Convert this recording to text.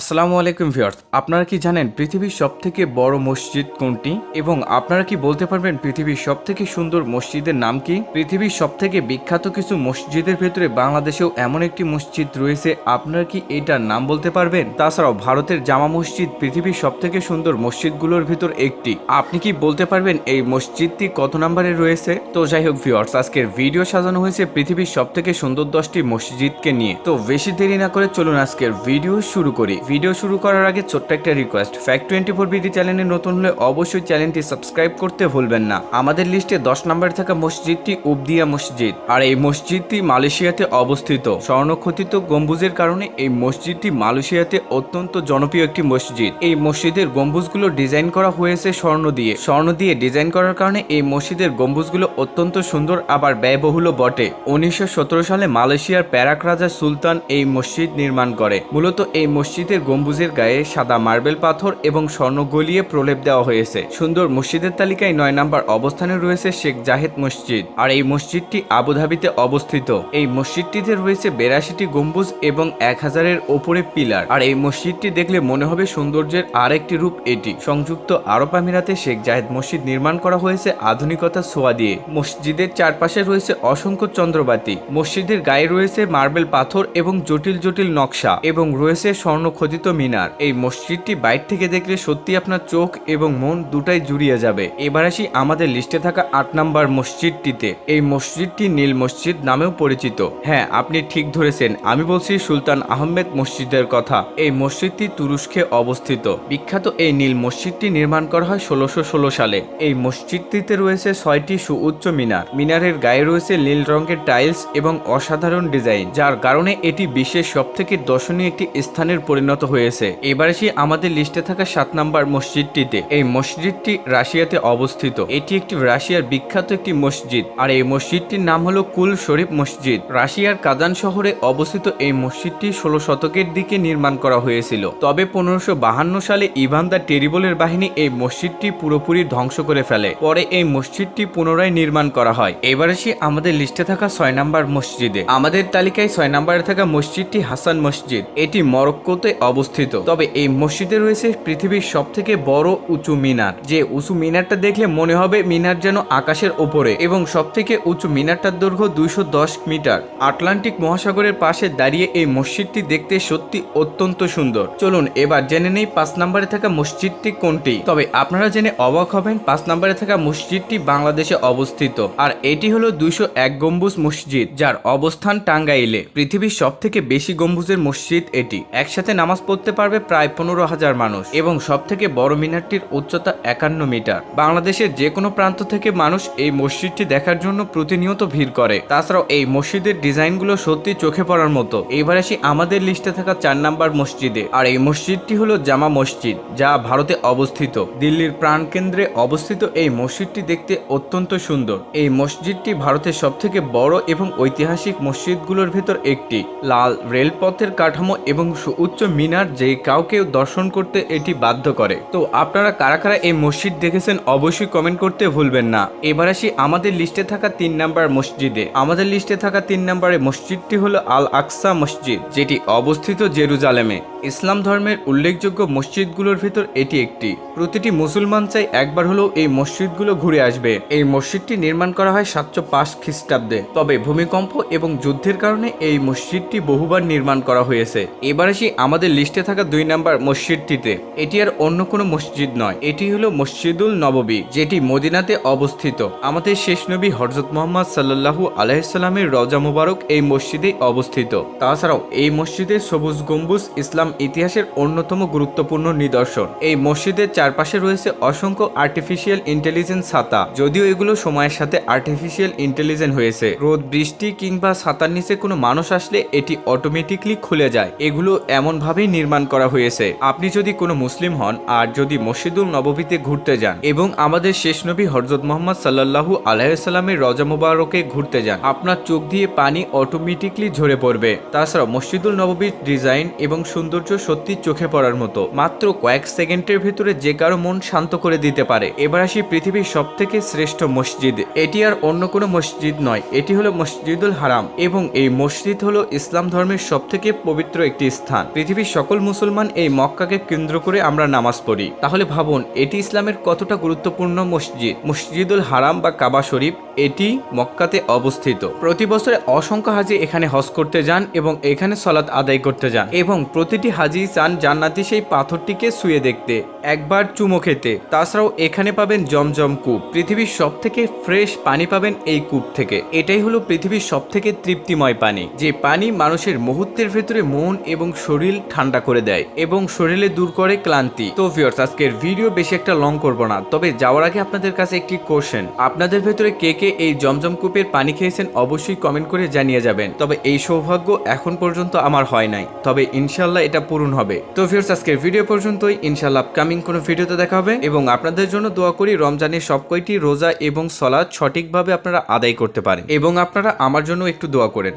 আসসালামু আলাইকুম ভিউয়ার্স, আপনারা কি জানেন পৃথিবীর সবথেকে বড় মসজিদ কোনটি? এবং আপনারা কি বলতে পারবেন পৃথিবীর সবথেকে সুন্দর মসজিদের নাম কি? পৃথিবীর সবথেকে বিখ্যাত কিছু মসজিদের ভেতরে বাংলাদেশেও এমন একটি মসজিদ রয়েছে, আপনারা কি এটার নাম বলতে পারবেন? তাছাড়াও ভারতের জামা মসজিদ পৃথিবীর সবথেকে সুন্দর মসজিদগুলোর ভিতর একটি। আপনি কি বলতে পারবেন এই মসজিদটি কত নম্বরে রয়েছে? তো যাই হোক ভিউয়ার্স, আজকের ভিডিও সাজানো হয়েছে পৃথিবীর সবথেকে সুন্দর দশটি মসজিদকে নিয়ে। তো বেশি দেরি না করে চলুন আজকের ভিডিও শুরু করি। ভিডিও শুরু করার আগে ছোট্ট একটা request fact twenty four BD চ্যানেলে নতুন হলে অবশ্যই চ্যানেলটি সাবস্ক্রাইব করতে ভুলবেন না। আমাদের লিস্টে দশ নম্বরে থাকা মসজিদটি উবদিয়া মসজিদ। আর এই মসজিদটি মালয়েশিয়াতে অবস্থিত। স্বর্ণখচিত গম্বুজের কারণে এই মসজিদটি মালয়েশিয়াতে অত্যন্ত জনপ্রিয় একটি মসজিদ। এই মসজিদের গম্বুজগুলো ডিজাইন করা হয়েছে স্বর্ণ দিয়ে। স্বর্ণ দিয়ে ডিজাইন করার কারণে এই মসজিদের গম্বুজগুলো অত্যন্ত সুন্দর, আবার ব্যয়বহুলও বটে। উনিশশো সতেরো সালে মালয়েশিয়ার প্যারাক রাজা সুলতান এই মসজিদ নির্মাণ করে। মূলত এই মসজিদের গম্বুজের গায়ে সাদা মার্বেল পাথর এবং স্বর্ণ গলিয়ে প্রলেপ দেওয়া হয়েছে। সুন্দর মসজিদের তালিকায় নয় নাম্বার অবস্থানে রয়েছে শেখ জাহেদ মসজিদ। আর এই মসজিদটি আবুধাবিতে অবস্থিত। এই মসজিদটিতে রয়েছে বেরাশিটি গম্বুজ এবং এক হাজারের ওপরে পিলার। আর এই মসজিদটি দেখলে মনে হবে সৌন্দর্যের আরেকটি রূপ এটি। সংযুক্ত আরব আমিরাতে শেখ জাহেদ মসজিদ নির্মাণ করা হয়েছে আধুনিকতা ছোঁয়া দিয়ে। মসজিদের চারপাশে রয়েছে অসংখ্য চন্দ্রবাতি। মসজিদের গায়ে রয়েছে মার্বেল পাথর এবং জটিল জটিল নকশা এবং রয়েছে স্বর্ণ খোদিত মিনার। এই মসজিদটি বাইর থেকে দেখলে সত্যি আপনার চোখ এবং মন দুটাই জুড়িয়ে যাবে। এবার আসি আমাদের লিস্টে থাকা আট নাম্বার মসজিদটিতে। এই মসজিদটি নীল মসজিদ নামেও পরিচিত। হ্যাঁ আপনি ঠিক ধরেছেন। আমি বলছি সুলতান আহমেদ মসজিদের কথা। এই মসজিদটি তুরস্কে অবস্থিত। বিখ্যাত এই নীল মসজিদটি নির্মাণ করা হয় ষোলোশো ষোলো সালে। এই মসজিদটিতে রয়েছে ছয়টি সুউচ্চ মিনার। মিনারের গায়ে রয়েছে নীল রঙের টাইলস এবং অসাধারণ ডিজাইন, যার কারণে এটি বিশ্বের সবথেকে দর্শনীয় একটি স্থানের পরিণত হয়েছে। এবার আসি আমাদের লিস্টে থাকা সাত নাম্বার মসজিদটিতে। এই মসজিদটি রাশিয়াতে অবস্থিত। এটি একটি রাশিয়ার বিখ্যাত একটি মসজিদ। আর এই মসজিদটির নাম হলো কুল শরীফ মসজিদ। রাশিয়ার কাজান শহরে অবস্থিত এই মসজিদটি ষোলো শতকের দিকে নির্মাণ করা হয়েছিল। তবে পনেরোশো সালে ইভান দ্য টেরিবলের বাহিনী এই মসজিদটি পুরোপুরি ধ্বংস করে ফেলে। পরে এই মসজিদটি পুনরায় নির্মাণ করা হয়। এবার আসি আমাদের লিস্টে থাকা ছয় নাম্বার মসজিদে। আমাদের তালিকায় ছয় নাম্বারে থাকা মসজিদটি হাসান মসজিদ। এটি মরক্কোতে অবস্থিত। তবে এই মসজিদে রয়েছে পৃথিবীর সব থেকে বড় উঁচু মিনার। যে উঁচু মিনারটা দেখলে মনে হবে মিনার যেন আকাশের ওপরে এবং সব থেকে উঁচু মিনারটার দৈর্ঘ্য দুইশো দশ মিটার। আটলান্টিক মহাসাগরের পাশে দাঁড়িয়ে এই মসজিদটি দেখতে সত্যি অত্যন্ত সুন্দর। চলুন এবার জেনে নেই পাঁচ নম্বরে থাকা মসজিদটি কোনটি। তবে আপনারা জেনে অবাক হবেন পাঁচ নম্বরে থাকা মসজিদটি বাংলাদেশে অবস্থিত। আর এটি হলো দুইশো এক গম্বুজ মসজিদ, যার অবস্থান টাঙ্গাইলে। পৃথিবীর সব থেকে বেশি গম্বুজের মসজিদ এটি। একসাথে নামাজ পড়তে পারবে প্রায় পনেরো হাজার মানুষ এবং সব থেকে বড় মিনারটির উচ্চতা একান্ন মিটার। বাংলাদেশের যে কোনো প্রান্ত থেকে মানুষ এই মসজিদটি দেখার জন্য প্রতিনিয়ত ভিড় করে। তাছাড়াও এই মসজিদের ডিজাইনগুলো সত্যি চোখে পড়ার মতো। এবার আসি আমাদের লিস্টে থাকা চার নাম্বার মসজিদে। আর এই মসজিদটি হলো জামা মসজিদ, যা ভারতে অবস্থিত। দিল্লির প্রাণকেন্দ্রে অবস্থিত এই মসজিদটি দেখতে অত্যন্ত সুন্দর। এই মসজিদটি ভারতের সবথেকে বড় এবং ঐতিহাসিক মসজিদগুলোর ভেতর একটি। লাল রেলপথের কাঠামো এবং সুউচ্চ মিনার যে কাউকে দর্শন করতে এটি বাধ্য করে। তো আপনারা কারা কারা এই মসজিদ দেখেছেন অবশ্যই কমেন্ট করতে ভুলবেন না। এবার আসি আমাদের লিস্টে থাকা তিন নাম্বার মসজিদে। আমাদের লিস্টে থাকা তিন নাম্বারের মসজিদটি হলো আল আকসা মসজিদ, যেটি অবস্থিত জেরুজালেমে। ইসলাম ধর্মের উল্লেখযোগ্য মসজিদগুলোর ভিতর এটি একটি। প্রতিটি মুসলমান চাই একবার হলেও এই মসজিদগুলো ঘুরে আসবে। এই মসজিদটি নির্মাণ করা হয় সাতশো পাঁচ খ্রিস্টাব্দে। তবে ভূমিকম্প এবং যুদ্ধের কারণে এই মসজিদটি বহুবার নির্মাণ করা হয়েছে। এবার আসি আমাদের লিস্টে থাকা দুই নাম্বার মসজিদটিতে। এটি আর অন্য কোনো মসজিদ নয়। এটি হলো মসজিদুল নববী, যেটি মদিনাতে অবস্থিত। আমাদের শেষ নবী হরজত মোহাম্মদ সাল্লাল্লাহু আলাইসাল্লামের রজা মুবারক এই মসজিদে অবস্থিত। তাছাড়াও এই মসজিদে সবুজ গম্বুজ, ইসলাম ইতিহাসের অন্যতম গুরুত্বপূর্ণ নিদর্শন। এই মসজিদের চারপাশে রয়েছে অসংখ্য আর্টিফিশিয়াল ইন্টেলিজেন্স ছাতা। যদিও এগুলো সময়ের সাথে আর্টিফিশিয়াল ইন্টেলিজেন্ট হয়েছে। রোদ, বৃষ্টি কিংবা ছাতার নিচে কোনো মানুষ আসলে এটি অটোমেটিকলি খুলে যায়। এগুলো এমনভাবেই নির্মাণ করা হয়েছে। আপনি যদি কোনো মুসলিম হন আর যদি মসজিদুল নববীতে ঘুরতে যান এবং আমাদের শেষ নবী হরজত মোহাম্মদ সাল্লাল্লাহু আলাইসাল্লামের রজা মুবারকে ঘুরতে যান, আপনার চোখ দিয়ে পানি অটোমেটিকলি ঝরে পড়বে। তাছাড়া মসজিদুল নববীর ডিজাইন এবং সৌন্দর্য সত্যি চোখে পড়ার মতো। মাত্র কয়েক সেকেন্ডের ভিতরে যে কারও মন শান্ত করে দিতে পারে। এবার আসি পৃথিবীর সব থেকে শ্রেষ্ঠ মসজিদ। এটি আর অন্য কোনো মসজিদ নয়। এটি হলো মসজিদুল হারাম এবং এই মসজিদ হলো ইসলাম ধর্মের সব থেকে পবিত্র একটি স্থান। পৃথিবীর সকল মুসলমান এই মক্কাকে কেন্দ্র করে আমরা নামাজ পড়ি। তাহলে ভাবুন, এটি ইসলামের কতটা গুরুত্বপূর্ণ মসজিদ? মসজিদুল হারাম বা কাবা শরীফ, এটি মক্কাতে অবস্থিত। প্রতি বছরে অসংখ্য হাজি এখানে হজ করতে যান এবং এখানে সলাৎ আদায় করতে যান এবং প্রতিটি হাজি চান জান্নাতি সেই পাথরটিকে শুয়ে দেখতে। একবার চুমো খেতে। তাছাড়াও এখানে পাবেন জমজম কূপ। পৃথিবীর সব থেকে ফ্রেশ পানি পাবেন এই কূপ থেকে। এটাই হলো পৃথিবীর সব থেকে তৃপ্তিময় পানি, যে পানি মানুষের মুহূর্তের ভেতরে মন এবং শরীর ঠান্ডা করে দেয় এবং শরীরে দূর করে ক্লান্তি। তো ভিউয়ার্স আজকের ভিডিও বেশি একটা লং করব না, তবে যাওয়ার আগে আপনাদের কাছে একটি কোশ্চেন আপনাদের ভেতরে কে কে এই জমজম কূপের পানি খেয়েছেন অবশ্যই কমেন্ট করে জানিয়ে যাবেন। তবে এই সৌভাগ্য এখন পর্যন্ত আমার হয় নাই। তবে ইনশাল্লাহ এটা পূরণ হবে। তো ফিরস আজকের ভিডিও পর্যন্তই। ইনশাল্লাহ আপকামিং কোনো ভিডিওতে দেখা হবে এবং আপনাদের জন্য দোয়া করি রমজানের সব কয়টি রোজা এবং সলাদ সঠিকভাবে আপনারা আদায় করতে পারেন এবং আপনারা আমার জন্য একটু দোয়া করেন।